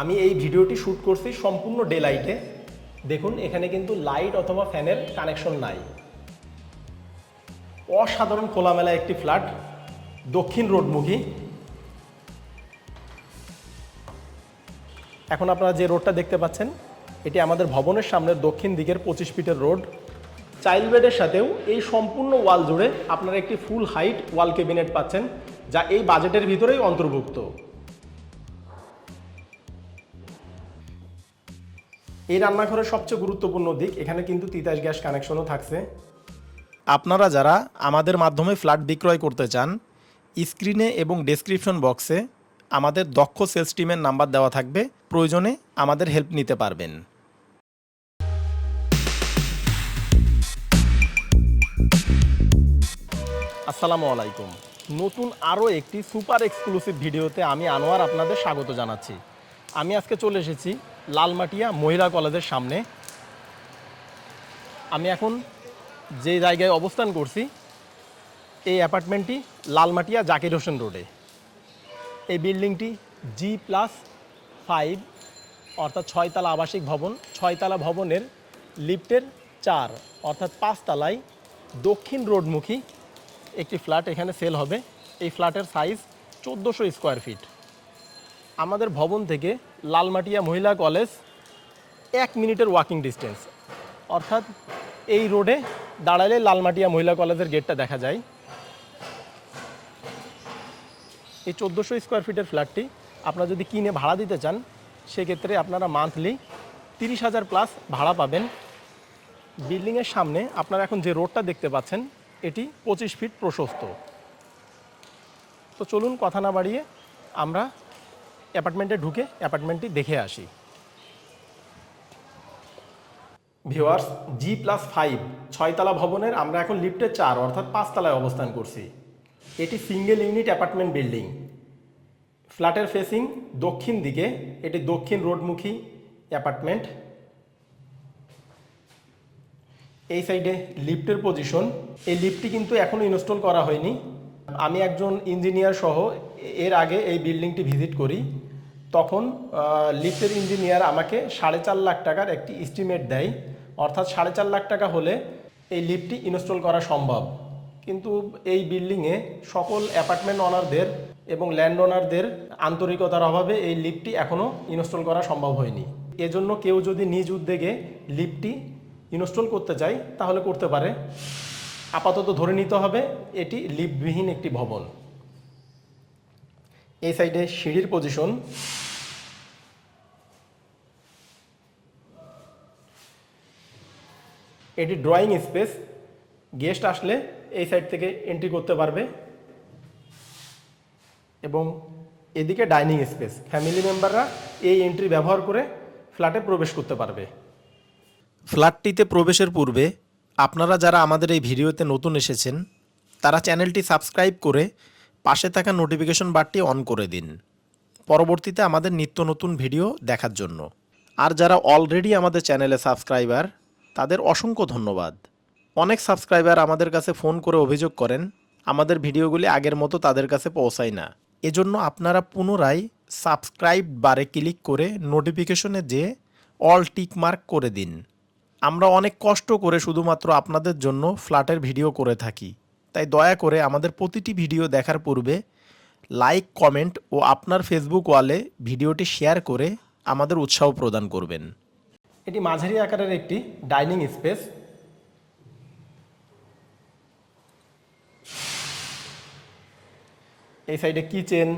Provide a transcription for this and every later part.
আমি এই ভিডিওটি শ্যুট করছি সম্পূর্ণ ডে লাইটে। দেখুন, এখানে কিন্তু লাইট অথবা ফ্যানের কানেকশন নাই। অসাধারণ খোলামেলা একটি ফ্ল্যাট, দক্ষিণ রোডমুখী। এখন আপনারা যে রোডটা দেখতে পাচ্ছেন, এটি আমাদের ভবনের সামনে দক্ষিণ দিকের পঁচিশ ফিটের রোড। চাইল্ড বেডের সাথেও এই সম্পূর্ণ ওয়াল জুড়ে আপনারা একটি ফুল হাইট ওয়াল ক্যাবিনেট পাচ্ছেন, যা এই বাজেটের ভিতরেই অন্তর্ভুক্ত। এই রান্নাঘরের সবচেয়ে গুরুত্বপূর্ণ দিক, এখানে কিন্তু তিতাস গ্যাস কানেকশনও থাকছে। আপনারা যারা আমাদের মাধ্যমে ফ্ল্যাট বিক্রয় করতে চান স্ক্রিনে এবং ডেসক্রিপশন বক্সে আমাদের দক্ষ সেলস টিমের নাম্বার দেওয়া থাকবে। প্রয়োজনে আমাদের হেল্প নিতে পারবেন। আসসালামু আলাইকুম। নতুন আরও একটি সুপার এক্সক্লুসিভ ভিডিওতে আমি আনোয়ার আপনাদের স্বাগত জানাচ্ছি। আমি আজকে চলে এসেছি লালমাটিয়া মহিলা কলেজের সামনে। আমি এখন যে জায়গায় অবস্থান করছি, এই অ্যাপার্টমেন্টটি লালমাটিয়া জাকির হোসেন রোডে। এই বিল্ডিংটি জি প্লাস ফাইভ অর্থাৎ ছয়তলা আবাসিক ভবন। ছয়তলা ভবনের লিফটের চার, অর্থাৎ পাঁচতলায় দক্ষিণ রোডমুখী একটি ফ্ল্যাট এখানে সেল হবে। এই ফ্ল্যাটের সাইজ চোদ্দোশো স্কোয়ার ফিট। আমাদের ভবন থেকে লালমাটিয়া মহিলা কলেজ এক মিনিটের ওয়াকিং ডিস্টেন্স অর্থাৎ এই রোডে দাঁড়ালে লালমাটিয়া মহিলা কলেজের গেটটা দেখা যায়। এই চোদ্দোশো স্কোয়ার ফিটের ফ্ল্যাটটি আপনারা যদি কিনে ভাড়া দিতে চান, সেক্ষেত্রে আপনারা মান্থলি তিরিশ হাজার প্লাস ভাড়া পাবেন। বিল্ডিংয়ের সামনে আপনারা এখন যে রোডটা দেখতে পাচ্ছেন, এটি পঁচিশ ফিট প্রশস্ত। তো চলুন কথা না বাড়িয়ে আমরা অ্যাপার্টমেন্টে ঢুকে অ্যাপার্টমেন্টটি দেখে আসি। ভিওয়ার্স জি প্লাস ফাইভ ছয়তলা ভবনের আমরা এখন লিফটের চার, অর্থাৎ পাঁচতলায় অবস্থান করছি। এটি সিঙ্গেল ইউনিট অ্যাপার্টমেন্ট বিল্ডিং ফ্ল্যাটের ফেসিং দক্ষিণ দিকে, এটি দক্ষিণ রোডমুখী অ্যাপার্টমেন্ট এই সাইডে লিফটের পজিশন এই লিফটটি কিন্তু এখনও ইনস্টল করা হয়নি। আমি একজন ইঞ্জিনিয়ার সহ এর আগে এই বিল্ডিংটি ভিজিট করি। তখন লিফটের ইঞ্জিনিয়ার আমাকে সাড়ে চার লাখ টাকার একটি এস্টিমেট দেয়। অর্থাৎ সাড়ে চার লাখ টাকা হলে এই লিফটটি ইনস্টল করা সম্ভব। কিন্তু এই বিল্ডিংয়ে সকল অ্যাপার্টমেন্ট ওনারদের এবং ল্যান্ড ওনারদের আন্তরিকতার অভাবে এই লিফটটি এখনও ইনস্টল করা সম্ভব হয়নি। এজন্য কেউ যদি নিজ উদ্যোগে লিফটটি ইনস্টল করতে চায়, তাহলে করতে পারে। আপাতত ধরে নিতে হবে, এটি লিফটবিহীন একটি ভবন। এই সাইডে সিঁড়ির পজিশন এটি ড্রয়িং স্পেস গেস্ট আসলে এই সাইড থেকে এন্ট্রি করতে পারবে। এবং এদিকে ডাইনিং স্পেস ফ্যামিলি মেম্বাররা এই এন্ট্রি ব্যবহার করে ফ্ল্যাটে প্রবেশ করতে পারবে। ফ্ল্যাটটিতে প্রবেশের পূর্বে আপনারা যারা আমাদের এই ভিডিওতে নতুন এসেছেন, তারা চ্যানেলটি সাবস্ক্রাইব করে পাশে থাকা নোটিফিকেশন বারটি অন করে দিন। পরবর্তীতে আমাদের নিত্য নতুন ভিডিও দেখার জন্য। আর যারা অলরেডি আমাদের চ্যানেলে সাবস্ক্রাইবার তাদের অসংখ্য ধন্যবাদ। অনেক সাবস্ক্রাইবার আমাদের কাছে ফোন করে অভিযোগ করেন, আমাদের ভিডিওগুলি আগের মতো তাদের কাছে পৌঁছায় না। এজন্য আপনারা পুনরায় সাবস্ক্রাইব বারে ক্লিক করে নোটিফিকেশনে যে অল টিক মার্ক করে দিন। আমরা অনেক কষ্ট করে শুধুমাত্র আপনাদের জন্য ফ্ল্যাটের ভিডিও করে থাকি। তাই দয়া করে আমাদের প্রতিটি ভিডিও দেখার পূর্বে লাইক কমেন্ট ও আপনার ফেসবুক ওয়ালে ভিডিওটি শেয়ার করে আমাদের উৎসাহ প্রদান করবেন। এটি মাঝারি আকারের একটি ডাইনিং স্পেস এই সাইডে কিচেন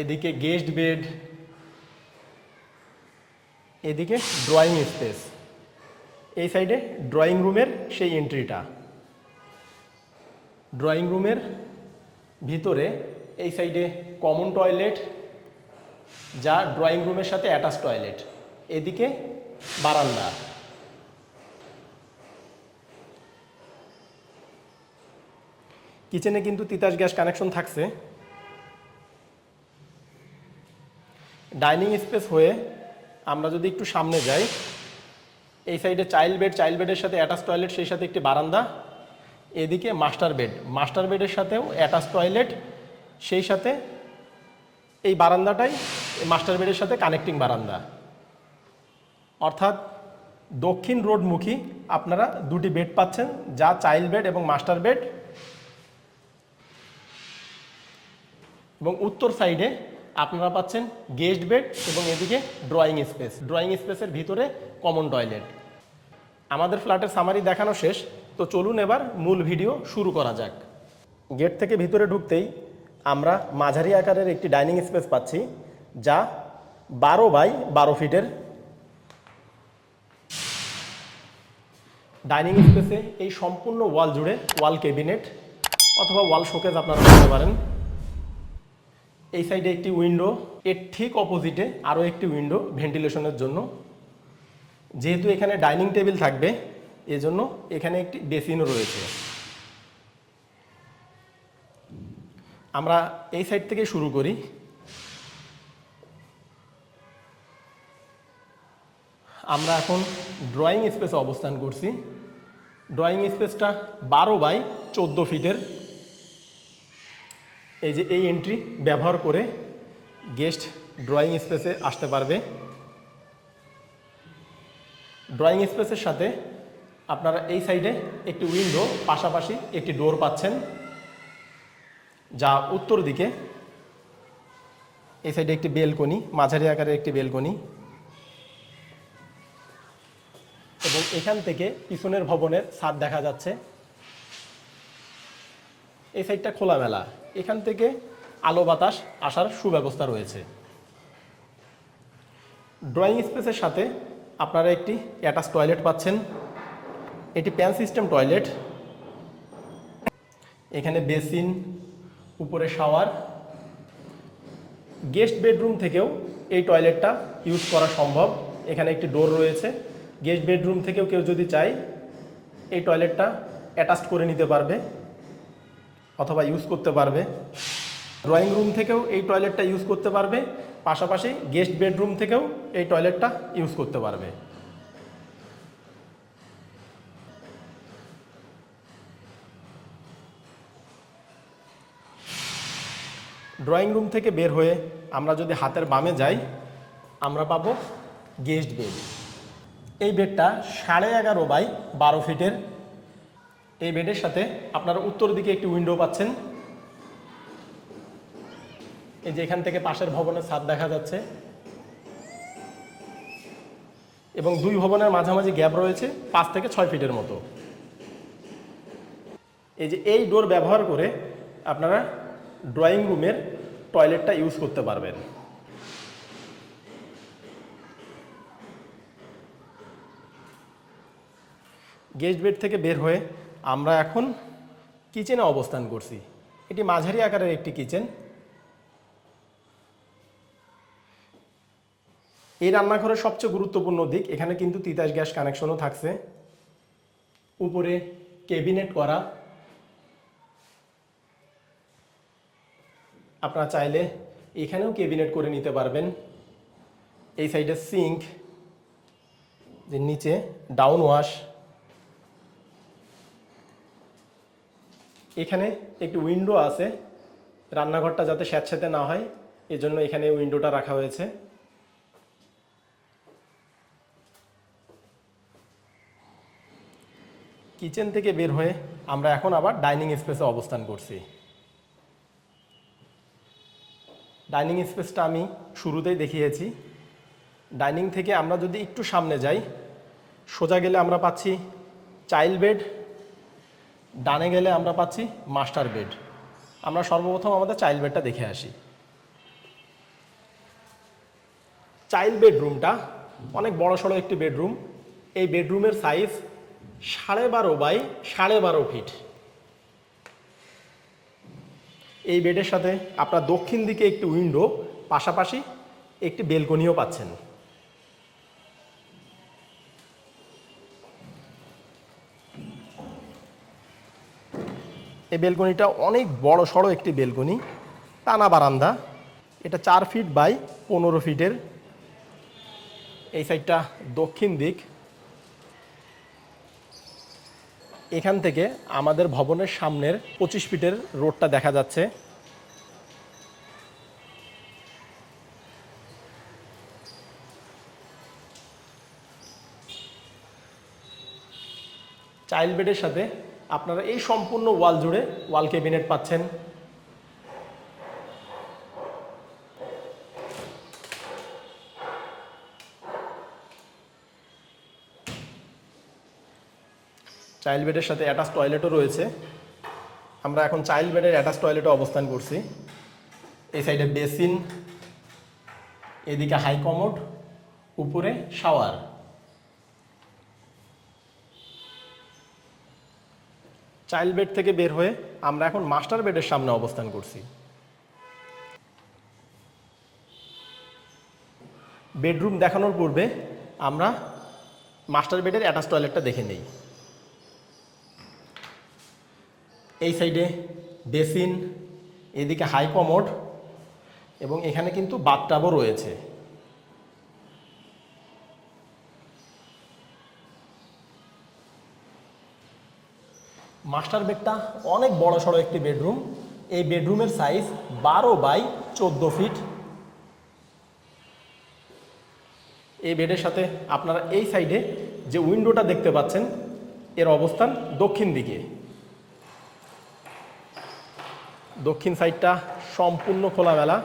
এদিকে গেস্ট বেড এদিকে ড্রয়িং স্পেস এই সাইডে ড্রয়িং রুমের সেই এন্ট্রিটা ড্রয়িং রুমের ভিতরে এই সাইডে কমন টয়লেট, যা ড্রয়িং রুমের সাথে অ্যাটাচ টয়লেট। এদিকে বারান্দা। কিচেনে কিন্তু তিতাস গ্যাস কানেকশন থাকছে। ডাইনিং স্পেস হয়ে আমরা যদি একটু সামনে যাই, এই সাইডে চাইল্ড বেড, চাইল্ড বেডের সাথে অ্যাটাচ টয়লেট, সেই সাথে একটি বারান্দা। এদিকে মাস্টার বেড। মাস্টার বেডের সাথেও অ্যাটাচ টয়লেট, সেই সাথে এই বারান্দাটাই মাস্টার বেডের সাথে কানেক্টিং বারান্দা। অর্থাৎ দক্ষিণ রোডমুখী আপনারা দুটি বেড পাচ্ছেন, যা চাইল্ড বেড এবং মাস্টার বেড। এবং উত্তর সাইডে আপনারা পাচ্ছেন গেস্ট বেড এবং এদিকে ড্রয়িং স্পেস। ড্রয়িং স্পেসের ভিতরে কমন টয়লেট। আমাদের ফ্ল্যাটের সামারি দেখানো শেষ, তো চলুন এবার মূল ভিডিও শুরু করা যাক। গেট থেকে ভিতরে ঢুকতেই আমরা মাঝারি আকারের একটি ডাইনিং স্পেস পাচ্ছি, যা বারো বাই বারো ফিটের। ডাইনিং স্পেসে এই সম্পূর্ণ ওয়াল জুড়ে ওয়াল কেবিনেট অথবা ওয়াল শোকেজ আপনারা করতে পারেন। এই সাইডে একটি উইন্ডো এর ঠিক অপোজিটে আরও একটি উইন্ডো ভেন্টিলেশনের জন্য। যেহেতু এখানে ডাইনিং টেবিল থাকবে, এজন্য এখানে একটি বেসিনও রয়েছে। আমরা এই সাইড থেকে শুরু করি। আমরা এখন ড্রয়িং স্পেসে অবস্থান করছি। ড্রয়িং স্পেসটা বারো বাই চোদ্দ ফিটের। এই যে এই এন্ট্রি ব্যবহার করে গেস্ট ড্রয়িং স্পেসে আসতে পারবে। ড্রয়িং স্পেসের সাথে আপনারা এই সাইডে একটি উইন্ডো পাশাপাশি একটি ডোর পাচ্ছেন, যা উত্তর দিকে এই সাইডে একটি বেলকনি মাঝারি আকারের একটি বেলকনি এবং এখান থেকে পিছনের ভবনের ছাদ দেখা যাচ্ছে। এই সাইডটা খোলামেলা। এখান থেকে আলো বাতাস আসার সুব্যবস্থা রয়েছে। ড্রয়িং স্পেসের সাথে আপনারা একটি অ্যাটাচ টয়লেট পাচ্ছেন। এটি প্যান সিস্টেম টয়লেট। এখানে বেসিন, উপরে শাওয়ার। গেস্ট বেডরুম থেকেও এই টয়লেটটা ইউজ করা সম্ভব। এখানে একটি ডোর রয়েছে। গেস্ট বেডরুম থেকেও কেউ যদি চায়, এই টয়লেটটা অ্যাটাচ করে নিতে পারবে অথবা ইউজ করতে পারবে। ড্রয়িং রুম থেকেও এই টয়লেটটা ইউজ করতে পারবে। পাশাপাশি গেস্ট বেডরুম থেকেও এই টয়লেটটা ইউজ করতে পারবে। ড্রয়িং রুম থেকে বের হয়ে আমরা যদি হাতের বামে যাই, আমরা পাবো গেস্ট বেড। এই বেডটা সাড়ে এগারো বাই বারো ফিটের। এই বেডের সাথে আপনারা উত্তর দিকে একটি উইন্ডো পাচ্ছেন। এই যে এখান থেকে পাশের ভবনের ছাদ দেখা যাচ্ছে। এবং দুই ভবনের মাঝামাঝি গ্যাপ রয়েছে পাঁচ থেকে ছয় ফিটের মতো। এই যে এই ডোর ব্যবহার করে আপনারা ড্রয়িং রুমের টয়লেটটা ইউজ করতে পারবেন। গেস্ট বেড থেকে বের হয়ে আমরা এখন কিচেনে অবস্থান করছি। এটি মাঝারি আকারের একটি কিচেন। এই রান্নাঘরের সবচেয়ে গুরুত্বপূর্ণ দিক, এখানে কিন্তু তিতাস গ্যাস কানেকশনও থাকছে। উপরে কেবিনেট করা। আপনারা চাইলে এখানেও কেবিনেট করে নিতে পারবেন। এই সাইডে সিঙ্ক যে নিচে ডাউন ওয়াশ এখানে একটি উইন্ডো আছে। রান্নাঘরটা যাতে স্যাঁতস্যাঁতে না হয়, এজন্য এখানে উইন্ডোটা রাখা হয়েছে। কিচেন থেকে বের হয়ে আমরা এখন আবার ডাইনিং স্পেসে অবস্থান করছি। ডাইনিং স্পেসটা আমি শুরুতেই দেখিয়েছি। ডাইনিং থেকে আমরা যদি একটু সামনে যাই, সোজা গেলে আমরা পাচ্ছি চাইল্ড বেড, ডানে গেলে আমরা পাচ্ছি মাস্টার বেড। আমরা সর্বপ্রথম আমাদের চাইল্ড বেডটা দেখে আসি। চাইল্ড বেডরুমটা অনেক বড় সড়ো একটি বেডরুম। এই বেডরুমের সাইজ সাড়ে বারো বাই সাড়ে বারো ফিট। এই বেডের সাথে আপনার দক্ষিণ দিকে একটি উইন্ডো, পাশাপাশি একটি বেলকনিও পাচ্ছেন। এই বেলকনিটা অনেক বড় সড়ো একটি বেলকনি, টানা বারান্দা। এটা চার ফিট বাই পনেরো ফিটের। এই সাইডটা দক্ষিণ দিক এখান থেকে আমাদের ভবনের সামনের পঁচিশ ফিটের রোডটা দেখা যাচ্ছে। চাইল্ড বেডের সাথে আপনারা এই সম্পূর্ণ ওয়াল জুড়ে ওয়াল ক্যাবিনেট পাচ্ছেন। চাইল্ড বেডের সাথে অ্যাটাচ টয়লেটও রয়েছে। আমরা এখন চাইল্ড বেডের অ্যাটাচ টয়লেটে অবস্থান করছি। এই সাইডে বেসিন এদিকে হাই কমোড উপরে শাওয়ার চাইল্ড বেড থেকে বের হয়ে আমরা এখন মাস্টার বেডের সামনে অবস্থান করছি। বেডরুম দেখানোর পূর্বে আমরা মাস্টার বেডের অ্যাটাচ টয়লেটটা দেখে নেই। এই সাইডে বেসিন, এদিকে হাই কমোড এবং এখানে কিন্তু বাথটাবও রয়েছে। মাস্টার বেডটা অনেক বড় সড়ো একটি বেডরুম। এই বেডরুমের সাইজ বারো বাই চোদ্দ ফিট। এই বেডের সাথে আপনারা এই সাইডে যে উইন্ডোটা দেখতে পাচ্ছেন, এর অবস্থান দক্ষিণ দিকে। দক্ষিণ সাইডটা সম্পূর্ণ খোলামেলা।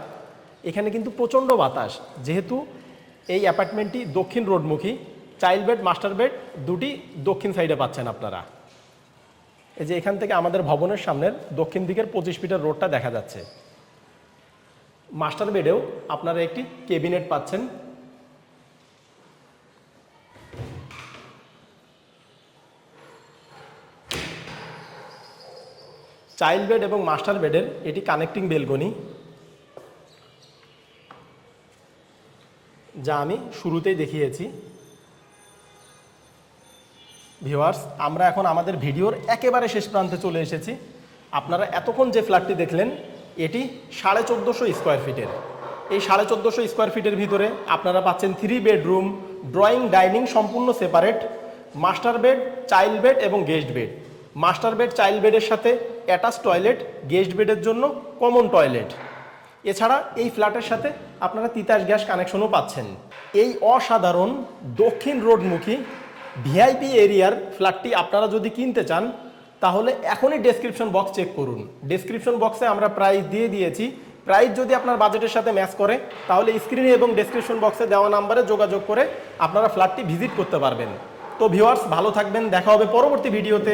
এখানে কিন্তু প্রচণ্ড বাতাস। যেহেতু এই অ্যাপার্টমেন্টটি দক্ষিণ রোডমুখী, চাইল্ড বেড, মাস্টার বেড দুটি দক্ষিণ সাইডে পাচ্ছেন আপনারা। এই যে এখান থেকে আমাদের ভবনের সামনের দক্ষিণ দিকের পঁচিশ ফিটের রোডটা দেখা যাচ্ছে। মাস্টার বেডেও আপনারা একটি কেবিনেট পাচ্ছেন। চাইল্ড বেড এবং মাস্টার বেডের এটি কানেক্টিং বেলকনি, যা আমি শুরুতেই দেখিয়েছি। ভিউয়ার্স, আমরা এখন আমাদের ভিডিওর একেবারে শেষ প্রান্তে চলে এসেছি। আপনারা এতক্ষণ যে ফ্ল্যাটটি দেখলেন, এটি সাড়ে চোদ্দোশো স্কোয়ার ফিটের। এই সাড়ে চোদ্দোশো স্কোয়ার ফিটের ভিতরে আপনারা পাচ্ছেন থ্রি বেডরুম ড্রয়িং ডাইনিং সম্পূর্ণ separate master bed child bed এবং guest bed master bed child বেডের সাথে অ্যাটাচ টয়লেট, গেস্ট বেডের জন্য কমন টয়লেট। এছাড়া এই ফ্ল্যাটের সাথে আপনারা তিতাস গ্যাস কানেকশনও পাচ্ছেন। এই অসাধারণ দক্ষিণ রোডমুখী ভিআইপি এরিয়ার ফ্ল্যাটটি আপনারা যদি কিনতে চান, তাহলে এখনই ডেসক্রিপশন বক্স চেক করুন। ডেসক্রিপশন বক্সে আমরা প্রাইস দিয়ে দিয়েছি। প্রাইস যদি আপনার বাজেটের সাথে ম্যাচ করে, তাহলে স্ক্রিনে এবং ডেসক্রিপশন বক্সে দেওয়া নাম্বারে যোগাযোগ করে আপনারা ফ্ল্যাটটি ভিজিট করতে পারবেন। তো ভিউয়ার্স ভালো থাকবেন। দেখা হবে পরবর্তী ভিডিওতে